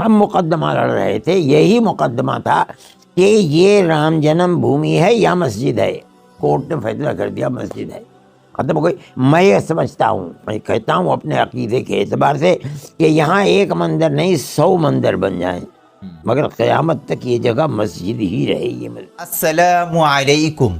ہم مقدمہ لڑ رہے تھے، یہی مقدمہ تھا کہ یہ رام جنم بھومی ہے یا مسجد ہے؟ کورٹ نے فیصلہ کر دیا مسجد ہے۔ مطلب کوئی میں یہ سمجھتا ہوں، میں کہتا ہوں اپنے عقیدے کے اعتبار سے کہ یہاں ایک مندر نہیں، سو مندر بن جائیں۔ مگر قیامت تک یہ جگہ مسجد ہی رہے گی۔ السلام علیکم۔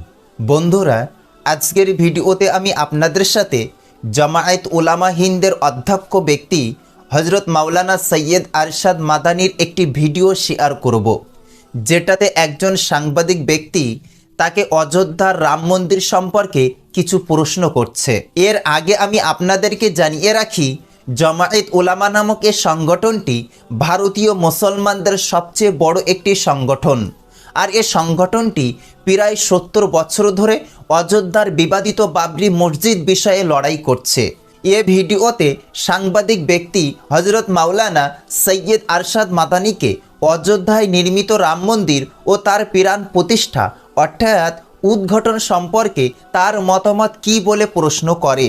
বন্ধুরা আজকের ভিডিওতে আমি আপনাদের সাথে জামায়াত ওলামা হিন্দের অধ্যক্ষ بیکتی হজরত মাওলানা সৈয়দ আরশাদ মাদানির একটি ভিডিও শেয়ার করব, যেটাতে একজন সাংবাদিক ব্যক্তি তাকে অযোধ্যার রাম মন্দির সম্পর্কে কিছু প্রশ্ন করছে। এর আগে আমি আপনাদেরকে জানিয়ে রাখি, জমায়েত ওলামা নামক এ সংগঠনটি ভারতীয় মুসলমানদের সবচেয়ে বড় একটি সংগঠন। আর এ সংগঠনটি প্রায় সত্তর বছর ধরে অযোধ্যার বিবাদিত বাবরি মসজিদ বিষয়ে লড়াই করছে। এ ভিডিওতে সাংবাদিক ব্যক্তি হজরত মাওলানা সৈয়দ আরশাদ মাদানিকে অযোধ্যায় নির্মিত রাম মন্দির ও তার পিরান প্রতিষ্ঠা, অর্থাৎ উদ্ঘটন সম্পর্কে তার মতামত কি বলে প্রশ্ন করে।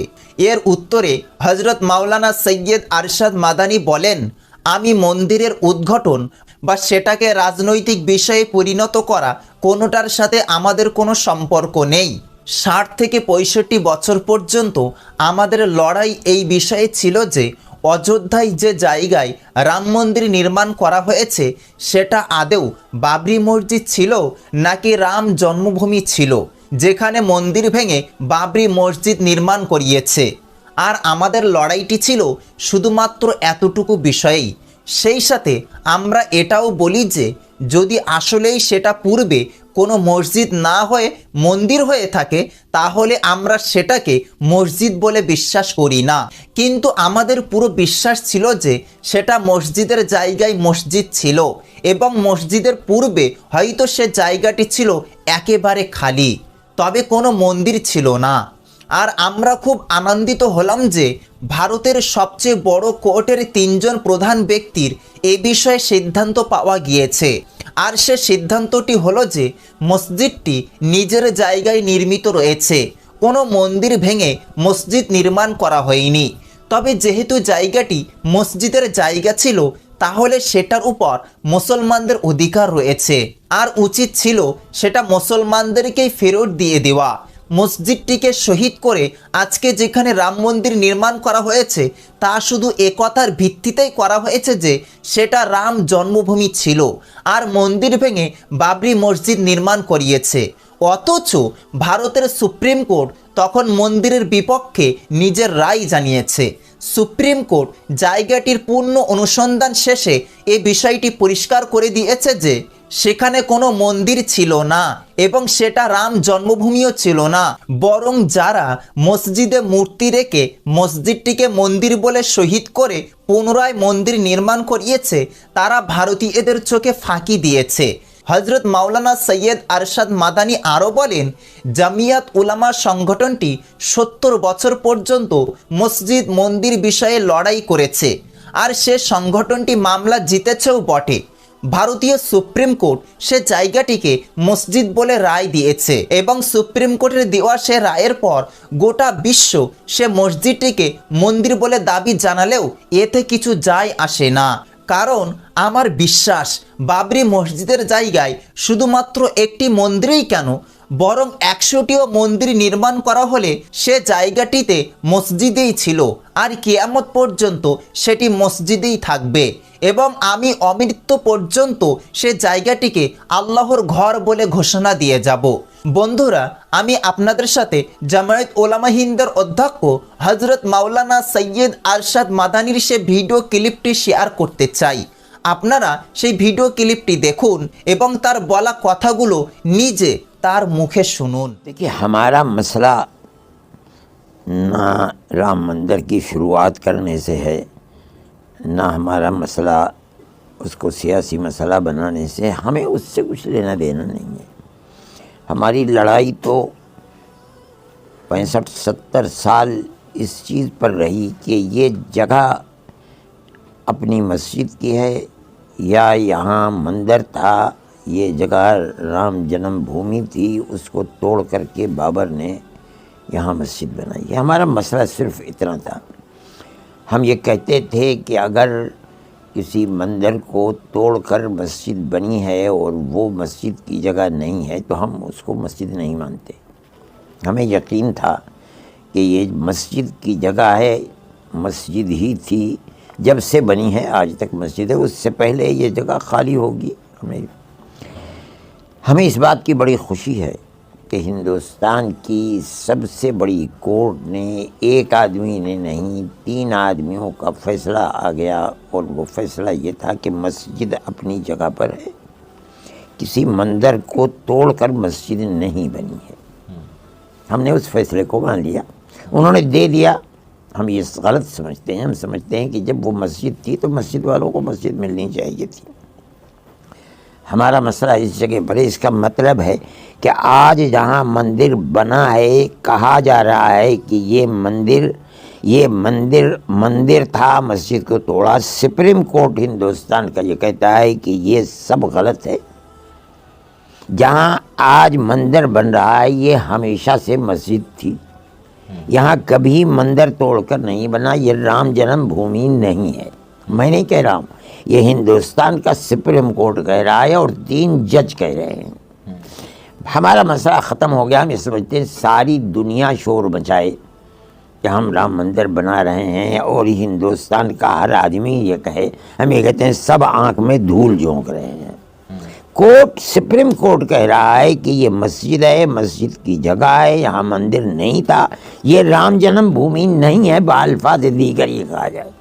এর উত্তরে হজরত মাওলানা সৈয়দ আরশাদ মাদানি বলেন, আমি মন্দিরের উদ্ঘটন বা সেটাকে রাজনৈতিক বিষয়ে পরিণত করা কোনোটার সাথে আমাদের কোনো সম্পর্ক নেই। ষাট থেকে পঁয়ষট্টি বছর পর্যন্ত আমাদের লড়াই এই বিষয়ে ছিল যে, অযোধ্যায় যে জায়গায় রাম মন্দির নির্মাণ করা হয়েছে, সেটা আদেও বাবরি মসজিদ ছিল নাকি রাম জন্মভূমি ছিল, যেখানে মন্দির ভেঙে বাবরি মসজিদ নির্মাণ করিয়েছে। আর আমাদের লড়াইটি ছিল শুধুমাত্র এতটুকু বিষয়েই। সেই সাথে আমরা এটাও বলি যে, যদি আসলেই সেটা পূর্বে কোনো মসজিদ না হয়ে মন্দির হয়ে থাকে, তাহলে আমরা সেটাকে মসজিদ বলে বিশ্বাস করি না। কিন্তু আমাদের পুরো বিশ্বাস ছিল যে সেটা মসজিদের জায়গায় মসজিদ ছিল এবং মসজিদের পূর্বে হয়তো সে জায়গাটি ছিল একেবারে খালি, তবে কোনো মন্দির ছিল না। আর আমরা খুব আনন্দিত হলাম যে ভারতের সবচেয়ে বড় কোর্টের তিনজন প্রধান ব্যক্তির এ বিষয়ে সিদ্ধান্ত পাওয়া গিয়েছে। আর সে সিদ্ধান্তটি হলো যে মসজিদটি নিজের জায়গায় নির্মিত রয়েছে। কোনো মন্দির ভেঙে মসজিদ নির্মাণ করা হয়নি। তবে যেহেতু জায়গাটি মসজিদের জায়গা ছিল, তাহলে সেটার উপর মুসলমানদের অধিকার রয়েছে। আর উচিত ছিল সেটা মুসলমানদেরকেই ফেরত দিয়ে দেওয়া। মসজিদটিকে শহীদ করে আজকে যেখানে রাম মন্দির নির্মাণ করা হয়েছে, তা শুধু একথার ভিত্তিতেই করা হয়েছে যে সেটা রাম জন্মভূমি ছিল আর মন্দির ভেঙে বাবরি মসজিদ নির্মাণ করিয়েছে। অথচ ভারতের সুপ্রিম কোর্ট তখন মন্দিরের বিপক্ষে নিজের রায় জানিয়েছে। সুপ্রিম কোর্ট জায়গাটির পূর্ণ অনুসন্ধান শেষে এ বিষয়টি পরিষ্কার করে দিয়েছে যে সেখানে কোনো মন্দির ছিল না এবং সেটা রাম জন্মভূমিও ছিল না। বরং যারা মসজিদে মূর্তি রেখে মসজিদটিকে মন্দির বলে শহীদ করে পুনরায় মন্দির নির্মাণ করিয়েছে, তারা ভারতীয়দের চোখে ফাঁকি দিয়েছে। হজরত মাওলানা সৈয়দ আরশাদ মাদানি আরও বলেন, জামিয়াত উলামা সংগঠনটি সত্তর বছর পর্যন্ত মসজিদ মন্দির বিষয়ে লড়াই করেছে। আর সে সংগঠনটি মামলা জিতেছেও বটে। ভারতীয় সুপ্রিম কোর্ট সে জায়গাটিকে মসজিদ বলে রায় দিয়েছে এবং সুপ্রিম কোর্টের দেওয়া সে রায়ের পর গোটা বিশ্ব সে মসজিদটিকে মন্দির বলে দাবি জানালেও এতে কিছু যায় আসে না। কারণ আমার বিশ্বাস, বাবরি মসজিদের জায়গায় শুধুমাত্র একটি মন্দিরেই কেন, বরং একশোটিও মন্দির নির্মাণ করা হলে সে জায়গাটিতে মসজিদেই ছিল, আর কেয়ামত পর্যন্ত সেটি মসজিদেই থাকবে। এবং আমি অমৃত্যু পর্যন্ত সে জায়গাটিকে আল্লাহর ঘর বলে ঘোষণা দিয়ে যাব বন্ধুরা আমি আপনাদের সাথে জামায়াত ওলামা হিন্দের অধ্যক্ষ হজরত মাওলানা সৈয়দ আরশাদ মাদানির সে ভিডিও ক্লিপটি শেয়ার করতে চাই আপনারা সেই ভিডিও ক্লিপটি দেখুন এবং তার বলা কথাগুলো নিজে তার মুখে শুনুন देखिए हमारा मसला ना राम मंदिर की शुरुआत करने से है نہ ہمارا مسئلہ، اس کو سیاسی مسئلہ بنانے سے ہمیں اس سے کچھ لینا دینا نہیں ہے۔ ہماری لڑائی تو پینسٹھ، ستر سال اس چیز پر رہی کہ یہ جگہ اپنی مسجد کی ہے یا یہاں مندر تھا، یہ جگہ رام جنم بھومی تھی، اس کو توڑ کر کے بابر نے یہاں مسجد بنائی۔ ہے ہمارا مسئلہ صرف اتنا تھا۔ ہم یہ کہتے تھے کہ اگر کسی مندر کو توڑ کر مسجد بنی ہے اور وہ مسجد کی جگہ نہیں ہے، تو ہم اس کو مسجد نہیں مانتے۔ ہمیں یقین تھا کہ یہ مسجد کی جگہ ہے، مسجد ہی تھی، جب سے بنی ہے، آج تک مسجد ہے، اس سے پہلے یہ جگہ خالی ہوگی۔ ہمیں ہمیں اس بات کی بڑی خوشی ہے کہ ہندوستان کی سب سے بڑی کورٹ نے ایک آدمی نے نہیں، تین آدمیوں کا فیصلہ آ گیا اور وہ فیصلہ یہ تھا کہ مسجد اپنی جگہ پر ہے۔ کسی مندر کو توڑ کر مسجد نہیں بنی ہے۔ ہم نے اس فیصلے کو مان لیا۔ انہوں نے دے دیا۔ ہم یہ غلط سمجھتے ہیں۔ ہم سمجھتے ہیں کہ جب وہ مسجد تھی تو مسجد والوں کو مسجد ملنی چاہیے تھی۔ ہمارا مسئلہ اس جگہ پر اس کا مطلب ہے کہ آج جہاں مندر بنا ہے، کہا جا رہا ہے کہ یہ مندر یہ مندر مندر تھا مسجد کو توڑا۔ سپریم کورٹ ہندوستان کا یہ کہتا ہے کہ یہ سب غلط ہے۔ جہاں آج مندر بن رہا ہے، یہ ہمیشہ سے مسجد تھی۔ یہاں کبھی مندر توڑ کر نہیں بنا، یہ رام جنم بھومی نہیں ہے۔ میں نہیں کہہ رہا ہوں۔ یہ ہندوستان کا سپریم کورٹ کہہ رہا ہے اور تین جج کہہ رہے ہیں۔ ہمارا مسئلہ ختم ہو گیا، ہم یہ سمجھتے ہیں ساری دنیا شور بچائے کہ ہم رام مندر بنا رہے ہیں اور ہندوستان کا ہر آدمی یہ کہے۔ ہم یہ کہتے ہیں سب آنکھ میں دھول جھونک رہے ہیں۔ کورٹ، سپریم کورٹ کہہ رہا ہے کہ یہ مسجد ہے، مسجد کی جگہ ہے، یہاں مندر نہیں تھا۔ یہ رام جنم بھومی نہیں ہے بالفاظ دیگر یہ کہا جائے۔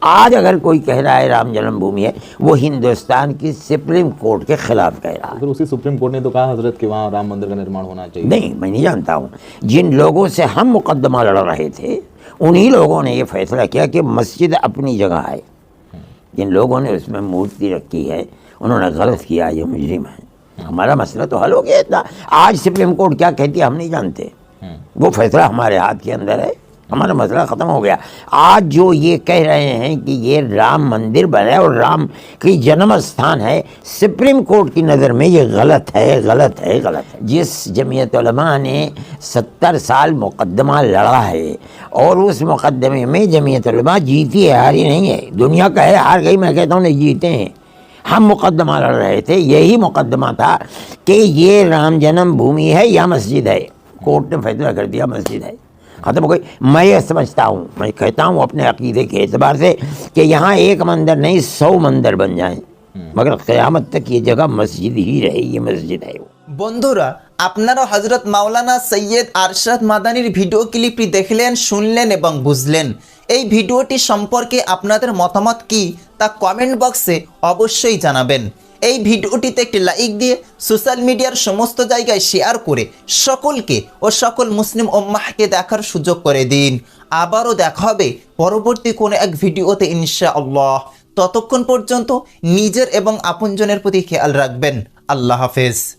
آج اگر کوئی کہہ رہا ہے رام جنم بھومی ہے وہ ہندوستان کی سپریم کورٹ کے خلاف کہہ رہا ہے۔ اسی سپریم کورٹ نے تو کہا حضرت کہ وہاں رام مندر کا نرمان ہونا چاہیے۔ نہیں میں نہیں جانتا ہوں۔ جن لوگوں سے ہم مقدمہ لڑ رہے تھے انہی لوگوں نے یہ فیصلہ کیا کہ مسجد اپنی جگہ ہے۔ جن لوگوں نے اس میں مورتی رکھی ہے انہوں نے غلط کیا یہ مجرم ہے ہمارا مسئلہ تو حل ہو گیا اتنا۔ آج سپریم کورٹ کیا کہتی ہے ہم نہیں جانتے۔ وہ فیصلہ ہمارے ہاتھ کے اندر ہے۔ ہمارا مسئلہ ختم ہو گیا۔ آج جو یہ کہہ رہے ہیں کہ یہ رام مندر بنے اور رام کی جنم استھان ہے، سپریم کورٹ کی نظر میں یہ غلط ہے غلط ہے غلط ہے۔ جس جمعیت علماء نے ستر سال مقدمہ لڑا ہے اور اس مقدمے میں جمعیت علماء جیتی ہے، ہاری نہیں ہے۔ دنیا کا ہے، ہار گئی، میں کہتا ہوں نہیں، جیتے ہیں۔ ہم مقدمہ لڑ رہے تھے، یہی مقدمہ تھا کہ یہ رام جنم بھومی ہے یا مسجد ہے۔ کورٹ نے فیصلہ کر دیا، مسجد ہے۔ ख़त्म हो गई मैं ये समझता हूँ मैं कहता हूँ अपने अकीदे के एतबार से कि यहाँ एक मंदिर नहीं सौ मंदिर बन जाएं मगर क़यामत तक ये जगह मस्जिद ही रहे ये मस्जिद है वो বন্ধুরা আপনারা হজরত মাওলানা সৈয়দ আরশাদ মাদানির ভিডিও ক্লিপটি দেখলেন শুনলেন এবং বুঝলেন এই ভিডিওটি সম্পর্কে আপনাদের মতামত কি তা কমেন্ট বক্সে অবশ্যই জানাবেন এই ভিডিওটিতে একটি লাইক দিয়ে সোশ্যাল মিডিয়ার সমস্ত জায়গায় শেয়ার করে সকলকে ও সকল মুসলিম ওম্মাহকে দেখার সুযোগ করে দিন। আবারও দেখা হবে পরবর্তী কোনো এক ভিডিওতে ইনশা আল্লাহ ততক্ষণ পর্যন্ত নিজের এবং আপনজনের প্রতি খেয়াল রাখবেন। আল্লাহ হাফেজ।